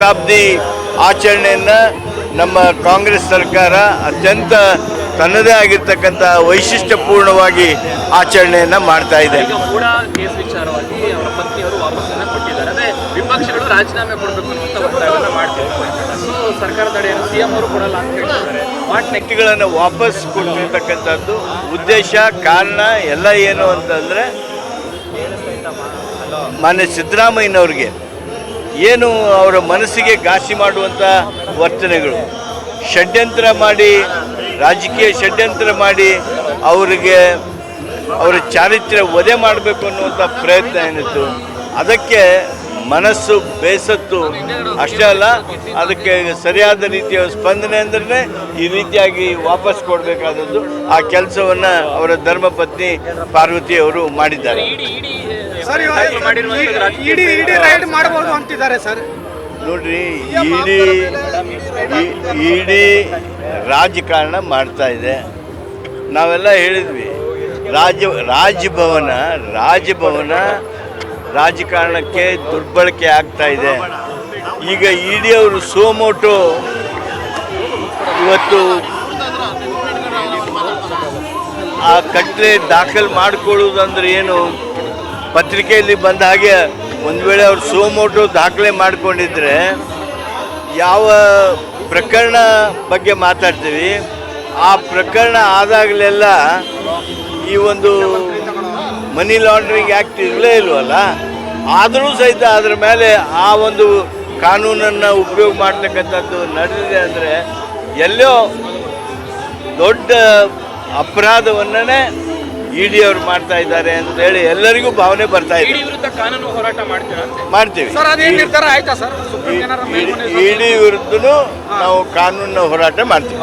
ಶತಾಬ್ದಿ ಆಚರಣೆಯನ್ನು ನಮ್ಮ ಕಾಂಗ್ರೆಸ್ ಸರ್ಕಾರ ಅತ್ಯಂತ ತನ್ನದೇ ಆಗಿರ್ತಕ್ಕಂಥ ವೈಶಿಷ್ಟ್ಯಪೂರ್ಣವಾಗಿ ಆಚರಣೆಯನ್ನ ಮಾಡ್ತಾ ಇದೆ. ವಿಪಕ್ಷಗಳು ರಾಜೀನಾಮೆ ಕೊಡಬೇಕು ವ್ಯಕ್ತಿಗಳನ್ನು ವಾಪಸ್ ಕೊಟ್ಟಿರ್ತಕ್ಕಂಥದ್ದು ಉದ್ದೇಶ ಕಾರಣ ಎಲ್ಲ ಏನು ಅಂತಂದರೆ ಮಾನ್ಯ ಸಿದ್ದರಾಮಯ್ಯನವ್ರಿಗೆ. ಏನು ಅವರ ಮನಸ್ಸಿಗೆ ಘಾಸಿ ಮಾಡುವಂಥ ವರ್ತನೆಗಳು. ಷಡ್ಯಂತ್ರ ಮಾಡಿ, ರಾಜಕೀಯ ಷಡ್ಯಂತ್ರ ಮಾಡಿ ಅವರಿಗೆ ಅವರ ಚಾರಿತ್ರ್ಯ ವಧೆ ಮಾಡಬೇಕು ಅನ್ನುವಂಥ ಪ್ರಯತ್ನ ಏನಿತ್ತು, ಅದಕ್ಕೆ ಮನಸ್ಸು ಬೇಸತ್ತು. ಅಷ್ಟೇ ಅಲ್ಲ, ಅದಕ್ಕೆ ಸರಿಯಾದ ರೀತಿಯ ಸ್ಪಂದನೆ ಅಂದ್ರೆ ಈ ರೀತಿಯಾಗಿ ವಾಪಸ್ ಕೊಡಬೇಕಾದದ್ದು ಆ ಕೆಲಸವನ್ನು ಅವರ ಧರ್ಮಪತ್ನಿ ಪಾರ್ವತಿ ಅವರು ಮಾಡಿದ್ದಾರೆ. ಸರ್ ದಾಖಲು ಇಡೀ ಇಡೀ ರೈಡ್ ಮಾಡಬಹುದು ಅಂತಿದ್ದಾರೆ ಸರ್. ನೋಡ್ರಿ ಇಡೀ ಇಡೀ ರಾಜಕಾರಣ ಮಾಡ್ತಾ ಇದೆ. ನಾವೆಲ್ಲ ಹೇಳಿದ್ವಿ ರಾಜ ರಾಜಭವನ ರಾಜಭವನ ರಾಜಕಾರಣಕ್ಕೆ ದುರ್ಬಳಕೆ ಆಗ್ತಾ ಇದೆ. ಈಗ ಇಡಿ ಅವರು ಸೋಮೋಟು ಇವತ್ತು ಆ ಕಟ್ಲೆ ದಾಖಲು ಮಾಡಿಕೊಳ್ಳುವುದಂದ್ರೆ ಏನು ಪತ್ರಿಕೆಯಲ್ಲಿ ಬಂದ ಹಾಗೆ ಒಂದು ವೇಳೆ ಅವರು ಸೋಮೋಟು ದಾಖಲೆ ಮಾಡಿಕೊಂಡಿದ್ರೆ ಯಾವ ಪ್ರಕರಣ ಬಗ್ಗೆ ಮಾತಾಡ್ತೀವಿ? ಆ ಪ್ರಕರಣ ಆದಾಗಲೆಲ್ಲ ಈ ಒಂದು ಮನಿ ಲಾಂಡ್ರಿಂಗ್ ಆ್ಯಕ್ಟ್ ಇರಲೇ ಇಲ್ವಲ್ಲ? ಆದರೂ ಸಹಿತ ಅದರ ಮೇಲೆ ಆ ಒಂದು ಕಾನೂನನ್ನು ಉಪಯೋಗ ಮಾಡ್ತಕ್ಕಂಥದ್ದು ನಡೆದಿದೆ ಅಂದರೆ ಎಲ್ಲೋ ದೊಡ್ಡ ಅಪರಾಧವನ್ನೇ ಇಡಿ ಅವರು ಮಾಡ್ತಾ ಇದ್ದಾರೆ ಅಂತೇಳಿ ಎಲ್ಲರಿಗೂ ಭಾವನೆ ಬರ್ತಾ ಇದೆ. ಇಡಿ ವಿರುದ್ಧ ಕಾನೂನು ಹೋರಾಟ ಮಾಡ್ತೀರಾ ಅಂತ? ಮಾಡ್ತೀವಿ. ಸರ್ ಅದೇನ್ ನಿರ್ಧಾರ ಆಯ್ತಾ ಸರ್? ಸುಪ್ರೀಂ ಏನಾರ ಮೇಲ್ಮನೆ ಇಡಿ ವಿರುದ್ಧನೂ ನಾವು ಕಾನೂನಿನ ಹೋರಾಟ ಮಾಡ್ತೀವಿ.